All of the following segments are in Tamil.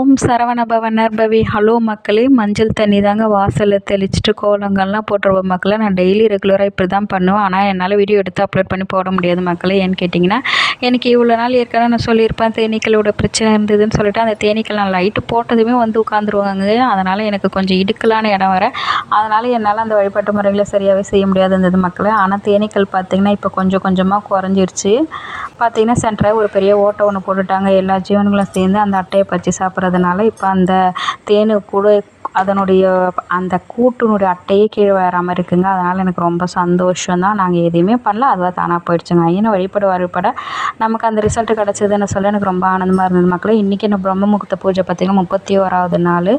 ஓம் சரவண பவனர் பவி ஹலோ மக்களே மஞ்சள் தண்ணி தாங்க வாசலில் தெளிச்சிட்டு கோலங்கள்லாம் போட்டுருவோம் மக்களை. நான் டெய்லி ரெகுலராக இப்படி தான் பண்ணுவேன். ஆனால் என்னால் வீடியோ எடுத்து அப்லோட் பண்ணி போட முடியாது மக்களே. ஏன்னு கேட்டிங்கன்னா எனக்கு இவ்வளோ நாள் ஏற்கனவே நான் சொல்லியிருப்பேன் தேனீக்களோட பிரச்சனை இருந்ததுன்னு சொல்லிட்டு அந்த தேனீக்கள் நான் லைட்டு போட்டதுமே வந்து உட்காந்துருவாங்க அதனால் எனக்கு கொஞ்சம் இடுக்கலான இடம் வர அதனால் என்னால் அந்த வழிபாட்டு முறைகளை சரியாகவே செய்ய முடியாது இருந்தது மக்களே. ஆனால் தேனீக்கள் பார்த்திங்கன்னா இப்போ கொஞ்சம் கொஞ்சமாக குறைஞ்சிருச்சு. பார்த்திங்கன்னா சென்டராக ஒரு பெரிய ஓட்டை ஒன்று போட்டுட்டாங்க. எல்லா ஜீவன்களும் சேர்ந்து அந்த அட்டையை பறித்து சாப்பிட்றதுனால இப்போ அந்த தேனு கூட அதனுடைய அந்த கூட்டினுடைய அட்டையே கீழே வராமல் இருக்குங்க. அதனால் எனக்கு ரொம்ப சந்தோஷம் தான். நாங்கள் எதையுமே பண்ணல. அதுவாக தானாக போயிடுச்சுங்க. ஐயனை வழிபட வழிபட நமக்கு அந்த ரிசல்ட் கிடச்சிதுன்னு சொல்ல எனக்கு ரொம்ப ஆனந்தமாக இருந்தது மக்களே. இன்றைக்கி என்ன பிரம்ம முகூர்த்த பூஜை பார்த்திங்கன்னா முப்பத்தி ஓராவது நாள்.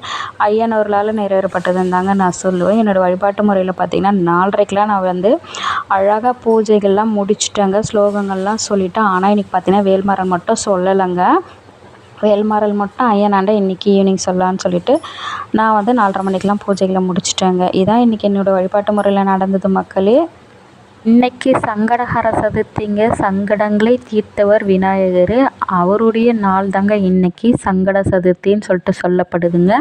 ஐயனவர்களால் நிறைவேறப்பட்டதுன்னு தாங்க நான் சொல்லுவேன். என்னோடய வழிபாட்டு முறையில் பார்த்திங்கன்னா நாலரைக்கெலாம் நான் வந்து அழகாக பூஜைகள்லாம் முடிச்சிட்டேங்க. ஸ்லோகங்கள்லாம் சொல்லிவிட்டேன் ஆனால் இன்றைக்கி பார்த்திங்கன்னா வேல்மரம் மட்டும் சொல்லலைங்க. வேல்மாறல் மட்டும் ஐயனாண்ட இன்றைக்கி ஈவினிங் சொல்லலான்னு சொல்லிட்டு நான் வந்து நாலரை மணிக்கெலாம் பூஜைகளை முடிச்சிட்டேங்க. இதான் இன்றைக்கி என்னோடய வழிபாட்டு முறையில் நடந்தது மக்களே. இன்னைக்கு சங்கடஹர சதுர்த்திங்க. சங்கடங்களை தீர்த்தவர் விநாயகர். அவருடைய நாள் தாங்க இன்னைக்கு சங்கட சதுர்த்தின்னு சொல்லிட்டு சொல்லப்படுதுங்க.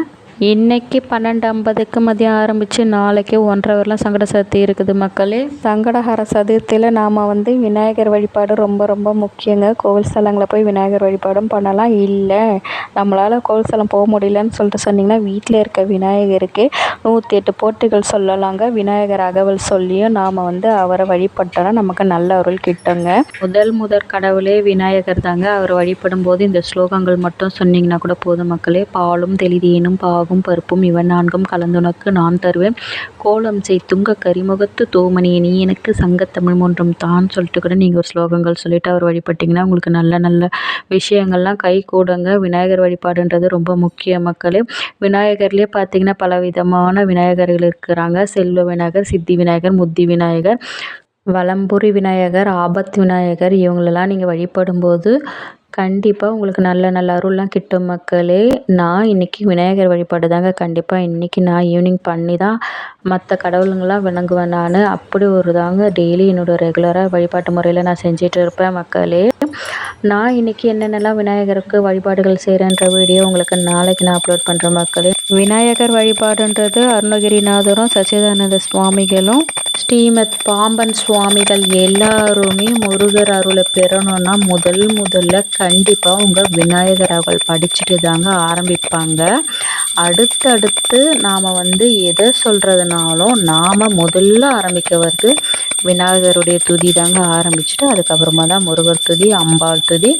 இன்னைக்கு பன்னெண்டு ஐம்பதுக்கு மதியம் ஆரம்பித்து நாளைக்கு ஒன்றரை வரலாம் சங்கட சதுர்த்தி இருக்குது மக்களே. சங்கடஹர சதுர்த்தியில் நாம் வந்து விநாயகர் வழிபாடு ரொம்ப ரொம்ப முக்கியங்க. கோவில் ஸ்தலங்களில் போய் விநாயகர் வழிபாடும் பண்ணலாம். இல்லை நம்மளால் கோவில் ஸ்தலம் போக முடியலன்னு சொல்லிட்டு சொன்னிங்கன்னா வீட்டில் இருக்க விநாயகருக்கு நூற்றி எட்டு போட்டிகள் சொல்லலாங்க. விநாயகர் அகவல் சொல்லியும் நாம் வந்து அவரை வழிபட்டோன்னா நமக்கு நல்ல அருள் கிட்டங்க. முதல் முதற் கடவுளே விநாயகர் தாங்க. அவர் வழிபடும் போது இந்த ஸ்லோகங்கள் மட்டும் சொன்னீங்கன்னா கூட போதும் மக்களே. பாலும் தெளிதேனும் பாகும் பருப்பும் இவன் நான்கும் கலந்துனக்கு நான் தருவேன். கோலம் செய் துங்க கரிமுகத்து தோமணியை நீ எனக்கு சங்கத்தமிழ் ஒன்றும் தான் சொல்லிட்டு கூட நீங்கள் ஒரு ஸ்லோகங்கள் சொல்லிட்டு அவர் வழிபட்டிங்கன்னா உங்களுக்கு நல்ல நல்ல விஷயங்கள்லாம் கை கூடுங்க. விநாயகர் வழிபாடுன்றது ரொம்ப முக்கிய மக்களே. விநாயகர்லேயே பார்த்தீங்கன்னா பல விதமாக விதமான விநாயகர்கள் இருக்கிறாங்க. செல்வ விநாயகர் சித்தி விநாயகர் முத்தி விநாயகர் வலம்புரி விநாயகர் ஆபத் விநாயகர் இவங்களெல்லாம் நீங்கள் வழிபடும்போது கண்டிப்பாக உங்களுக்கு நல்ல நல்ல அருள்லாம் கிட்டும் மக்களே. நான் இன்றைக்கி விநாயகர் வழிபாடு தாங்க கண்டிப்பாக இன்றைக்கி நான் ஈவினிங் பண்ணி தான் மற்ற கடவுளுங்களாம் விளங்குவேன் நான். அப்படி ஒரு தாங்க டெய்லி என்னோடய ரெகுலராக வழிபாட்டு முறையில் நான் செஞ்சிட்டு இருப்பேன் மக்களே. நான் இன்றைக்கி என்னென்னலாம் விநாயகருக்கு வழிபாடுகள் செய்கிறேன்ற வீடியோ உங்களுக்கு நாளைக்கு நான் அப்லோட் பண்ணுற மக்களே. விநாயகர் வழிபாடுன்றது அருணகிரிநாதரும் சச்சிதானந்த சுவாமிகளும் ஸ்ரீமத் பாம்பன் சுவாமிகள் எல்லாருமே முருகர் அருளை பெறணும்னா முதல் முதல்ல கண்டிப்பாக உங்கள் விநாயகர் அவள் படிச்சுட்டு தாங்க ஆரம்பிப்பாங்க. அடுத்தடுத்து நாம் வந்து எதை சொல்கிறதுனாலும் நாம் முதல்ல ஆரம்பிக்க வருது விநாயகருடைய துதி தாங்க ஆரம்பிச்சுட்டு அதுக்கப்புறமா தான் முருகர் துதி அம்பாள் துதி.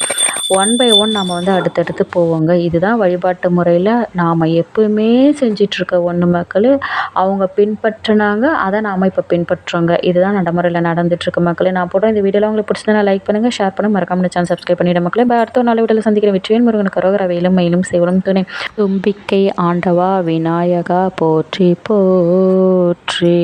ஒன் பை ஒன் நம்ம வந்து அடுத்தடுத்து போவோங்க. இதுதான் வழிபாட்டு முறையில் நாம் எப்பவுமே செஞ்சிட்ருக்க ஒன்று மக்கள் அவங்க பின்பற்றினாங்க அதை நாம் இப்போ பின்பற்றுறோங்க இதுதான் நடைமுறையில் நடந்துட்டுருக்கு மக்களே. நான் போடுற இந்த வீடியோவில் உங்களுக்கு பிடிச்சதுனா லைக் பண்ணுங்கள் ஷேர் பண்ணுங்கள் மறக்காம சேனல் சப்ஸ்கிரைப் பண்ணிவிட மக்களே. அடுத்த நாள் வீடியோவில் சந்திக்கிற வெற்றியன் முருகன் கரோகர வேலும் மயிலும் செய்வலும் துணை. தும்பிக்கை ஆண்டவா விநாயகா போற்றி போற்றி.